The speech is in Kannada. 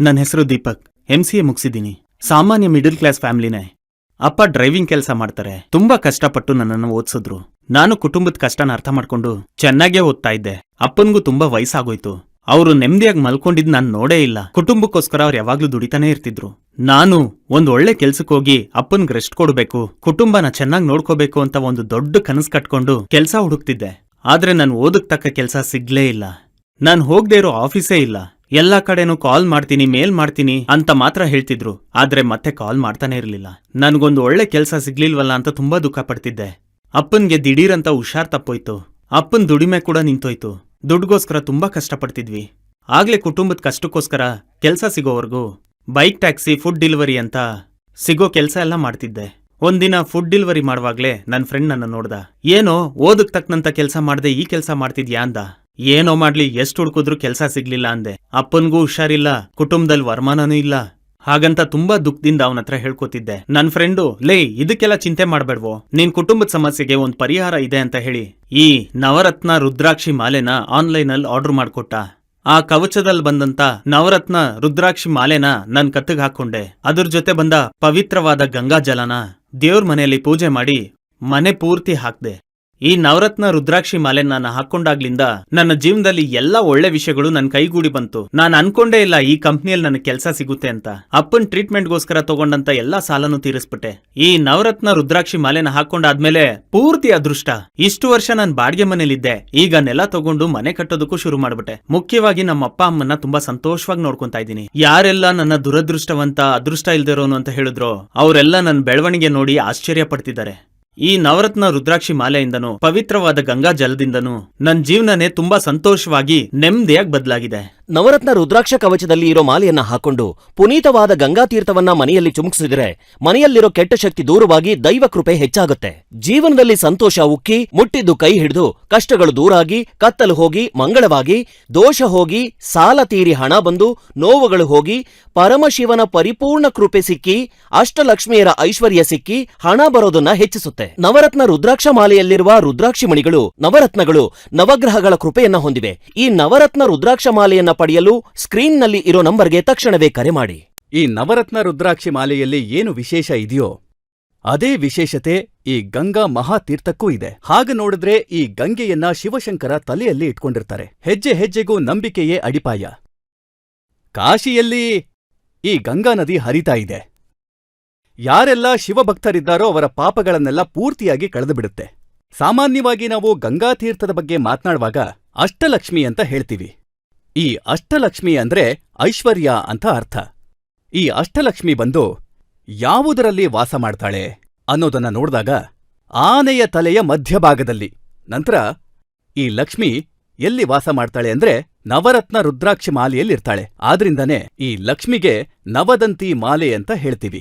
ನನ್ನ ಹೆಸರು ದೀಪಕ್. ಎಂ ಸಿ ಎ ಮುಗಿಸಿದ್ದೀನಿ. ಸಾಮಾನ್ಯ ಮಿಡಲ್ ಕ್ಲಾಸ್ ಫ್ಯಾಮಿಲಿನೇ. ಅಪ್ಪ ಡ್ರೈವಿಂಗ್ ಕೆಲಸ ಮಾಡ್ತಾರೆ. ತುಂಬಾ ಕಷ್ಟಪಟ್ಟು ನನ್ನನ್ನು ಓದಿಸಿದ್ರು. ನಾನು ಕುಟುಂಬದ ಕಷ್ಟನ ಅರ್ಥ ಮಾಡ್ಕೊಂಡು ಚೆನ್ನಾಗೇ ಓದ್ತಾ ಇದ್ದೆ. ಅಪ್ಪನ್ಗೂ ತುಂಬಾ ವಯಸ್ಸಾಗೋಯ್ತು. ಅವರು ನೆಮ್ಮದಿಯಾಗಿ ಮಲ್ಕೊಂಡಿದ್ ನಾನು ನೋಡೇ ಇಲ್ಲ. ಕುಟುಂಬಕ್ಕೋಸ್ಕರ ಅವ್ರು ಯಾವಾಗ್ಲೂ ದುಡಿತಾನೇ ಇರ್ತಿದ್ರು. ನಾನು ಒಂದ್ ಒಳ್ಳೆ ಕೆಲ್ಸಕ್ಕೆ ಹೋಗಿ ಅಪ್ಪನ್ಗೆ ರೆಸ್ಟ್ ಕೊಡ್ಬೇಕು, ಕುಟುಂಬನ ಚೆನ್ನಾಗಿ ನೋಡ್ಕೋಬೇಕು ಅಂತ ಒಂದು ದೊಡ್ಡ ಕನಸು ಕಟ್ಕೊಂಡು ಕೆಲಸ ಹುಡುಕ್ತಿದ್ದೆ. ಆದ್ರೆ ನಾನು ಓದಕ್ ತಕ್ಕ ಕೆಲಸ ಸಿಗ್ಲೇ ಇಲ್ಲ. ನಾನು ಹೋಗದೆ ಇರೋ ಆಫೀಸೇ ಇಲ್ಲ. ಎಲ್ಲಾ ಕಡೆನೂ ಕಾಲ್ ಮಾಡ್ತೀನಿ, ಮೇಲ್ ಮಾಡ್ತೀನಿ ಅಂತ ಮಾತ್ರ ಹೇಳ್ತಿದ್ರು. ಆದ್ರೆ ಮತ್ತೆ ಕಾಲ್ ಮಾಡ್ತಾನೆ ಇರಲಿಲ್ಲ. ನನ್ಗೊಂದು ಒಳ್ಳೆ ಕೆಲಸ ಸಿಗ್ಲಿಲ್ವಲ್ಲ ಅಂತ ತುಂಬಾ ದುಃಖ ಪಡ್ತಿದ್ದೆ. ಅಪ್ಪನ್ಗೆ ದಿಢೀರಂತ ಹುಷಾರ್ ತಪ್ಪೋಯ್ತು. ಅಪ್ಪನ್ ದುಡಿಮೆ ಕೂಡ ನಿಂತೋಯ್ತು. ದುಡ್ಗೋಸ್ಕರ ತುಂಬಾ ಕಷ್ಟಪಡ್ತಿದ್ವಿ. ಆಗ್ಲೇ ಕುಟುಂಬದ ಕಷ್ಟಕ್ಕೋಸ್ಕರ ಕೆಲಸ ಸಿಗೋವರೆಗೂ ಬೈಕ್, ಟ್ಯಾಕ್ಸಿ, ಫುಡ್ ಡೆಲಿವರಿ ಅಂತ ಸಿಗೋ ಕೆಲಸ ಎಲ್ಲ ಮಾಡ್ತಿದ್ದೆ. ಒಂದಿನ ಫುಡ್ ಡೆಲಿವರಿ ಮಾಡುವಾಗ್ಲೇ ನನ್ ಫ್ರೆಂಡ್ ನನ್ನ ನೋಡ್ದ, ಏನೋ, ಓದಕ್ ತಕ್ಕನಂತ ಕೆಲಸ ಮಾಡ್ದೆ, ಈ ಕೆಲಸ ಮಾಡ್ತಿದ್ಯಾ? ಅಂದ. ಏನೋ ಮಾಡ್ಲಿ, ಎಷ್ಟು ಹುಡುಕಿದ್ರು ಕೆಲ್ಸ ಸಿಗ್ಲಿಲ್ಲ ಅಂದೆ. ಅಪ್ಪನ್ಗೂ ಹುಷಾರಿಲ್ಲ ಕುಟುಂಬದಲ್ಲಿ ವರಮಾನನೂ ಇಲ್ಲ. ಹಾಗಂತ ತುಂಬಾ ದುಃಖದಿಂದ ಅವನ ಹತ್ರ ಹೇಳ್ಕೊತಿದ್ದೆ. ನನ್ ಫ್ರೆಂಡು, ಲೇ, ಇದಕ್ಕೆಲ್ಲ ಚಿಂತೆ ಮಾಡ್ಬೇಡ್ವೋ. ನಿನ್ ಕುಟುಂಬದ ಸಮಸ್ಯೆಗೆ ಒಂದ್ ಪರಿಹಾರ ಇದೆ ಅಂತ ಹೇಳಿ. ಈ ನವರತ್ನ ರುದ್ರಾಕ್ಷಿ ಮಾಲೆನ ಆನ್ಲೈನ್ ಅಲ್ಲಿ ಆರ್ಡರ್ ಮಾಡ್ಕೊಟ್ಟ. ಆ ಕವಚದಲ್ಲಿ ಬಂದಂತ ನವರತ್ನ ರುದ್ರಾಕ್ಷಿ ಮಾಲೆನ ನನ್ ಕತ್ತಿಗೆ ಹಾಕೊಂಡೆ ಅದ್ರ ಜೊತೆ ಬಂದ ಪವಿತ್ರವಾದ ಗಂಗಾ ಜಲನ. ದೇವ್ರ ಮನೆಯಲ್ಲಿ ಪೂಜೆ ಮಾಡಿ ಮನೆ ಪೂರ್ತಿ ಹಾಕ್ದೆ. ಈ ನವರತ್ನ ರುದ್ರಾಕ್ಷಿ ಮಾಲೆ ನಾನು ಹಾಕೊಂಡಾಗ್ಲಿಂದ ನನ್ನ ಜೀವನದಲ್ಲಿ ಎಲ್ಲಾ ಒಳ್ಳೆ ವಿಷಯಗಳು ನನ್ನ ಕೈಗೂಡಿ ಬಂತು. ನಾನು ಅನ್ಕೊಂಡೇ ಇಲ್ಲ ಈ ಕಂಪ್ನಿಯಲ್ಲಿ ನನಗೆ ಕೆಲಸ ಸಿಗುತ್ತೆ ಅಂತ. ಅಪ್ಪನ್ ಟ್ರೀಟ್ಮೆಂಟ್ ಗೋಸ್ಕರ ತಗೊಂಡಂತ ಎಲ್ಲಾ ಸಾಲನು ತೀರಿಸ್ಬಿಟ್ಟೆ. ಈ ನವರತ್ನ ರುದ್ರಾಕ್ಷಿ ಮಾಲೆನ ಹಾಕೊಂಡಾದ್ಮೇಲೆ ಪೂರ್ತಿ ಅದೃಷ್ಟ. ಇಷ್ಟು ವರ್ಷ ನಾನು ಬಾಡಿಗೆ ಮನೇಲಿದ್ದೆ ಈಗ ನೆಲ ತಗೊಂಡು ಮನೆ ಕಟ್ಟೋದಕ್ಕೂ ಶುರು ಮಾಡ್ಬಿಟ್ಟೆ. ಮುಖ್ಯವಾಗಿ ನಮ್ಮ ಅಪ್ಪ ಅಮ್ಮನ್ನ ತುಂಬಾ ಸಂತೋಷವಾಗಿ ನೋಡ್ಕೊಂತಾ ಇದ್ದೀನಿ. ಯಾರೆಲ್ಲ ನನ್ನ ದುರದೃಷ್ಟವಂತ, ಅದೃಷ್ಟ ಇಲ್ದಿರೋನು ಅಂತ ಹೇಳಿದ್ರು, ಅವರೆಲ್ಲ ನನ್ನ ಬೆಳವಣಿಗೆ ನೋಡಿ ಆಶ್ಚರ್ಯ ಪಡ್ತಿದ್ದಾರೆ. ಈ ನವರತ್ನ ರುದ್ರಾಕ್ಷಿ ಮಾಲೆಯಿಂದನೂ ಪವಿತ್ರವಾದ ಗಂಗಾ ಜಲದಿಂದನೂ ನನ್ ಜೀವನನೇ ತುಂಬಾ ಸಂತೋಷವಾಗಿ ನೆಮ್ಮದಿಯಾಗಿ ಬದಲಾಗಿದೆ. ನವರತ್ನ ರುದ್ರಾಕ್ಷ ಕವಚದಲ್ಲಿ ಇರೋ ಮಾಲೆಯನ್ನ ಹಾಕೊಂಡು ಪುನೀತವಾದ ಗಂಗಾ ತೀರ್ಥವನ್ನ ಮನೆಯಲ್ಲಿ ಚುಮುಕಿಸಿದರೆ ಮನೆಯಲ್ಲಿರೋ ಕೆಟ್ಟ ಶಕ್ತಿ ದೂರವಾಗಿ ದೈವ ಕೃಪೆ ಹೆಚ್ಚಾಗುತ್ತೆ. ಜೀವನದಲ್ಲಿ ಸಂತೋಷ ಉಕ್ಕಿ ಮುಟ್ಟಿದ್ದು ಕೈ ಹಿಡಿದು ಕಷ್ಟಗಳು ದೂರಾಗಿ ಕತ್ತಲು ಹೋಗಿ ಮಂಗಳವಾಗಿ ದೋಷ ಹೋಗಿ ಸಾಲ ತೀರಿ ಹಣ ಬಂದು ನೋವುಗಳು ಹೋಗಿ ಪರಮಶಿವನ ಪರಿಪೂರ್ಣ ಕೃಪೆ ಸಿಕ್ಕಿ ಅಷ್ಟಲಕ್ಷ್ಮಿಯರ ಐಶ್ವರ್ಯ ಸಿಕ್ಕಿ ಹಣ ಬರೋದನ್ನ ಹೆಚ್ಚಿಸುತ್ತೆ. ನವರತ್ನ ರುದ್ರಾಕ್ಷ ಮಾಲೆಯಲ್ಲಿರುವ ರುದ್ರಾಕ್ಷಿ ಮಣಿಗಳು ನವರತ್ನಗಳು ನವಗ್ರಹಗಳ ಕೃಪೆಯನ್ನ ಹೊಂದಿವೆ. ಈ ನವರತ್ನ ರುದ್ರಾಕ್ಷ ಮಾಲೆಯನ್ನ ಪಡೆಯಲು ಸ್ಕ್ರೀನ್ನಲ್ಲಿ ಇರೋ ನಂಬರ್ಗೆ ತಕ್ಷಣವೇ ಕರೆ ಮಾಡಿ. ಈ ನವರತ್ನ ರುದ್ರಾಕ್ಷಿ ಮಾಲೆಯಲ್ಲಿ ಏನು ವಿಶೇಷ ಇದೆಯೋ, ಅದೇ ವಿಶೇಷತೆ ಈ ಗಂಗಾ ಮಹಾತೀರ್ಥಕ್ಕೂ ಇದೆ. ಹಾಗೆ ನೋಡಿದ್ರೆ ಈ ಗಂಗೆಯನ್ನ ಶಿವಶಂಕರ ತಲೆಯಲ್ಲಿ ಇಟ್ಕೊಂಡಿರ್ತಾರೆ. ಹೆಜ್ಜೆ ಹೆಜ್ಜೆಗೂ ನಂಬಿಕೆಯೇ ಅಡಿಪಾಯ. ಕಾಶಿಯಲ್ಲಿ ಈ ಗಂಗಾ ನದಿ ಹರಿತಾ ಇದೆ. ಯಾರೆಲ್ಲ ಶಿವಭಕ್ತರಿದ್ದಾರೋ ಅವರ ಪಾಪಗಳನ್ನೆಲ್ಲ ಪೂರ್ತಿಯಾಗಿ ಕಳೆದುಬಿಡುತ್ತೆ. ಸಾಮಾನ್ಯವಾಗಿ ನಾವು ಗಂಗಾತೀರ್ಥದ ಬಗ್ಗೆ ಮಾತನಾಡುವಾಗ ಅಷ್ಟಲಕ್ಷ್ಮಿ ಅಂತ ಹೇಳ್ತೀವಿ. ಈ ಅಷ್ಟಲಕ್ಷ್ಮಿ ಅಂದ್ರೆ ಐಶ್ವರ್ಯ ಅಂತ ಅರ್ಥ. ಈ ಅಷ್ಟಲಕ್ಷ್ಮಿ ಬಂದು ಯಾವುದರಲ್ಲಿ ವಾಸ ಮಾಡ್ತಾಳೆ ಅನ್ನೋದನ್ನ ನೋಡಿದಾಗ ಆನೆಯ ತಲೆಯ ಮಧ್ಯಭಾಗದಲ್ಲಿ, ನಂತರ ಈ ಲಕ್ಷ್ಮಿ ಎಲ್ಲಿ ವಾಸ ಮಾಡ್ತಾಳೆ ಅಂದ್ರೆ ನವರತ್ನ ರುದ್ರಾಕ್ಷಿ ಮಾಲೆಯಲ್ಲಿರ್ತಾಳೆ. ಆದ್ರಿಂದನೇ ಈ ಲಕ್ಷ್ಮಿಗೆ ನವದಂತಿ ಮಾಲೆ ಅಂತ ಹೇಳ್ತೀವಿ.